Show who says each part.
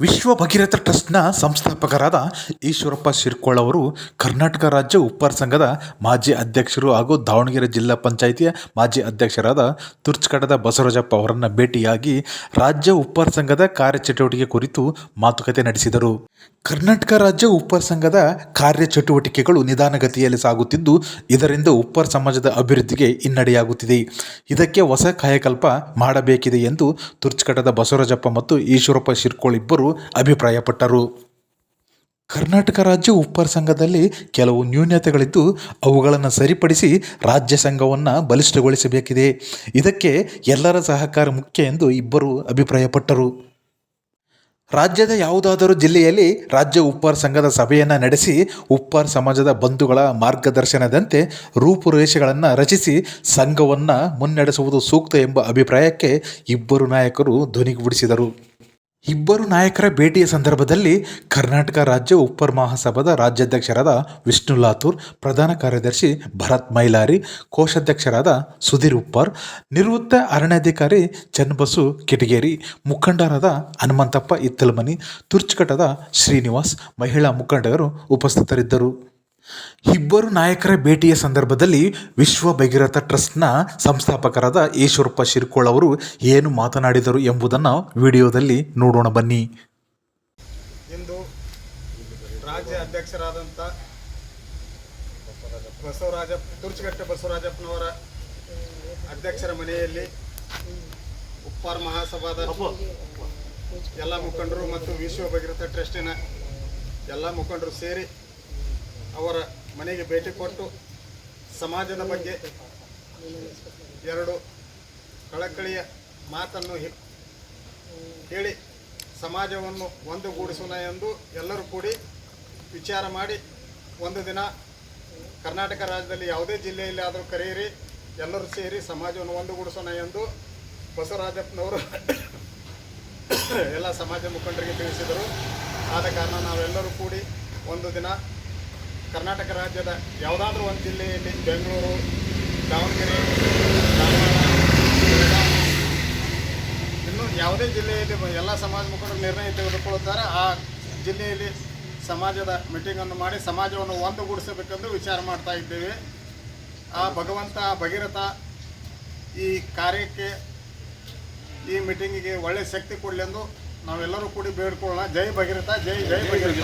Speaker 1: ವಿಶ್ವ ಭಗೀರಥ ಟ್ರಸ್ಟ್ನ ಸಂಸ್ಥಾಪಕರಾದ ಈಶ್ವರಪ್ಪ ಶಿರ್ಕೋಳ್ ಅವರು ಕರ್ನಾಟಕ ರಾಜ್ಯ ಉಪ್ಪಾರ ಸಂಘದ ಮಾಜಿ ಅಧ್ಯಕ್ಷರು ಹಾಗೂ ದಾವಣಗೆರೆ ಜಿಲ್ಲಾ ಪಂಚಾಯಿತಿಯ ಮಾಜಿ ಅಧ್ಯಕ್ಷರಾದ ತುರ್ಚ್ಕಡದ ಬಸವರಾಜಪ್ಪ ಅವರನ್ನು ಭೇಟಿಯಾಗಿ ರಾಜ್ಯ ಉಪ್ಪಾರ ಸಂಘದ ಕಾರ್ಯಚಟುವಟಿಕೆ ಕುರಿತು ಮಾತುಕತೆ ನಡೆಸಿದರು. ಕರ್ನಾಟಕ ರಾಜ್ಯ ಉಪ್ಪಾರ ಸಂಘದ ಕಾರ್ಯಚಟುವಟಿಕೆಗಳು ನಿಧಾನಗತಿಯಲ್ಲಿ ಸಾಗುತ್ತಿದ್ದು, ಇದರಿಂದ ಉಪ್ಪಾರ ಸಮಾಜದ ಅಭಿವೃದ್ಧಿಗೆ ಹಿನ್ನಡೆಯಾಗುತ್ತಿದೆ. ಇದಕ್ಕೆ ಹೊಸ ಕಾಯಕಲ್ಪ ಮಾಡಬೇಕಿದೆ ಎಂದು ತುರ್ಚ್ಕಡದ ಬಸವರಾಜಪ್ಪ ಮತ್ತು ಈಶ್ವರಪ್ಪ ಶಿರ್ಕೋಳ್ ಇಬ್ಬರು ಅಭಿಪ್ರಾಯಪಟ್ಟರು. ಕರ್ನಾಟಕ ರಾಜ್ಯ ಉಪ್ಪರ್ ಸಂಘದಲ್ಲಿ ಕೆಲವು ನ್ಯೂನ್ಯತೆಗಳಿದ್ದು ಅವುಗಳನ್ನು ಸರಿಪಡಿಸಿ ರಾಜ್ಯ ಸಂಘವನ್ನು ಬಲಿಷ್ಠಗೊಳಿಸಬೇಕಿದೆ. ಇದಕ್ಕೆ ಎಲ್ಲರ ಸಹಕಾರ ಮುಖ್ಯ ಎಂದು ಇಬ್ಬರು ಅಭಿಪ್ರಾಯಪಟ್ಟರು. ರಾಜ್ಯದ ಯಾವುದಾದರೂ ಜಿಲ್ಲೆಯಲ್ಲಿ ರಾಜ್ಯ ಉಪ್ಪಾರ ಸಂಘದ ಸಭೆಯನ್ನು ನಡೆಸಿ ಉಪ್ಪರ್ ಸಮಾಜದ ಬಂಧುಗಳ ಮಾರ್ಗದರ್ಶನದಂತೆ ರೂಪುರೇಷೆಗಳನ್ನು ರಚಿಸಿ ಸಂಘವನ್ನು ಮುನ್ನಡೆಸುವುದು ಸೂಕ್ತ ಎಂಬ ಅಭಿಪ್ರಾಯಕ್ಕೆ ಇಬ್ಬರು ನಾಯಕರು ಧ್ವನಿಗೂಡಿಸಿದರು. ಇಬ್ಬರು ನಾಯಕರ ಭೇಟಿಯ ಸಂದರ್ಭದಲ್ಲಿ ಕರ್ನಾಟಕ ರಾಜ್ಯ ಉಪ್ಪರ್ ಮಹಾಸಭಾದ ರಾಜ್ಯಾಧ್ಯಕ್ಷರಾದ ವಿಷ್ಣು ಲಾತೂರ್, ಪ್ರಧಾನ ಕಾರ್ಯದರ್ಶಿ ಭರತ್ ಮೈಲಾರಿ, ಕೋಶಾಧ್ಯಕ್ಷರಾದ ಸುಧೀರ್ ಉಪ್ಪರ್, ನಿವೃತ್ತ ಅರಣ್ಯಾಧಿಕಾರಿ ಚನ್ನಬಸು ಕಿಟಗೇರಿ, ಮುಖಂಡರಾದ ಹನುಮಂತಪ್ಪ ಇತ್ತಲಮನಿ ತುರ್ಚ್ಕಟದ ಶ್ರೀನಿವಾಸ್, ಮಹಿಳಾ ಮುಖಂಡರು ಉಪಸ್ಥಿತರಿದ್ದರು. ಇಬ್ಬರು ನಾಯಕರ ಭೇಟಿಯ ಸಂದರ್ಭದಲ್ಲಿ ವಿಶ್ವ ಭಗೀರಥ ಟ್ರಸ್ಟ್ನ ಸಂಸ್ಥಾಪಕರಾದ ಈಶ್ವರಪ್ಪ ಶಿರ್ಕೋಳ್ ಅವರು ಏನು ಮಾತನಾಡಿದರು ಎಂಬುದನ್ನು ವಿಡಿಯೋದಲ್ಲಿ ನೋಡೋಣ ಬನ್ನಿ.
Speaker 2: ಇಂದು ರಾಜ್ಯ ಅಧ್ಯಕ್ಷರಾದಂಥ ಬಸವರಾಜ, ತುರ್ಚಗಟ್ಟೆ ಬಸವರಾಜಪ್ಪನವರ ಅಧ್ಯಕ್ಷರ ಮನೆಯಲ್ಲಿ ಉಪ್ಪಾರ ಮಹಾಸಭಾದ ಎಲ್ಲ ಮುಖಂಡರು ಮತ್ತು ವಿಶ್ವ ಭಗೀರಥ ಟ್ರಸ್ಟಿನ ಎಲ್ಲ ಮುಖಂಡರು ಸೇರಿ ಅವರ ಮನೆಗೆ ಭೇಟಿ ಕೊಟ್ಟು ಸಮಾಜದ ಬಗ್ಗೆ ಎರಡು ಕಳಕಳಿಯ ಮಾತನ್ನು ಹೇಳಿ ಸಮಾಜವನ್ನು ಒಂದುಗೂಡಿಸೋಣ ಎಂದು ಎಲ್ಲರೂ ಕೂಡಿ ವಿಚಾರ ಮಾಡಿ ಒಂದು ದಿನ ಕರ್ನಾಟಕ ರಾಜ್ಯದಲ್ಲಿ ಯಾವುದೇ ಜಿಲ್ಲೆಯಲ್ಲಿ ಆದರೂ ಕರೆಯಿರಿ, ಎಲ್ಲರೂ ಸೇರಿ ಸಮಾಜವನ್ನು ಒಂದುಗೂಡಿಸೋಣ ಎಂದು ಬಸವರಾಜಪ್ಪನವರು ಎಲ್ಲ ಸಮಾಜ ಮುಖಂಡರಿಗೆ ತಿಳಿಸಿದರು. ಆದ ಕಾರಣ ನಾವೆಲ್ಲರೂ ಕೂಡಿ ಒಂದು ದಿನ ಕರ್ನಾಟಕ ರಾಜ್ಯದ ಯಾವುದಾದ್ರೂ ಒಂದು ಜಿಲ್ಲೆಯಲ್ಲಿ ಬೆಂಗಳೂರು, ದಾವಣಗೆರೆ ಬೆಳಗಾವಿ ಇನ್ನು ಯಾವುದೇ ಜಿಲ್ಲೆಯಲ್ಲಿ ಎಲ್ಲ ಸಮಾಜ ಮುಖಂಡರು ನಿರ್ಣಯ ತೆಗೆದುಕೊಳ್ಳುತ್ತಾರೆ, ಆ ಜಿಲ್ಲೆಯಲ್ಲಿ ಸಮಾಜದ ಮೀಟಿಂಗನ್ನು ಮಾಡಿ ಸಮಾಜವನ್ನು ಒಂದುಗೂಡಿಸಬೇಕೆಂದು ವಿಚಾರ ಮಾಡ್ತಾ ಇದ್ದೇವೆ. ಆ ಭಗವಂತ, ಭಗೀರಥ ಈ ಕಾರ್ಯಕ್ಕೆ, ಈ ಮೀಟಿಂಗಿಗೆ ಒಳ್ಳೆಯ ಶಕ್ತಿ ಕೊಡಲೆಂದು ನಾವೆಲ್ಲರೂ ಕೂಡಿ ಬೇಡ್ಕೊಳ್ಳೋಣ. ಜೈ ಭಗೀರಥ, ಜೈ ಜೈ ಭಗೀರಥ.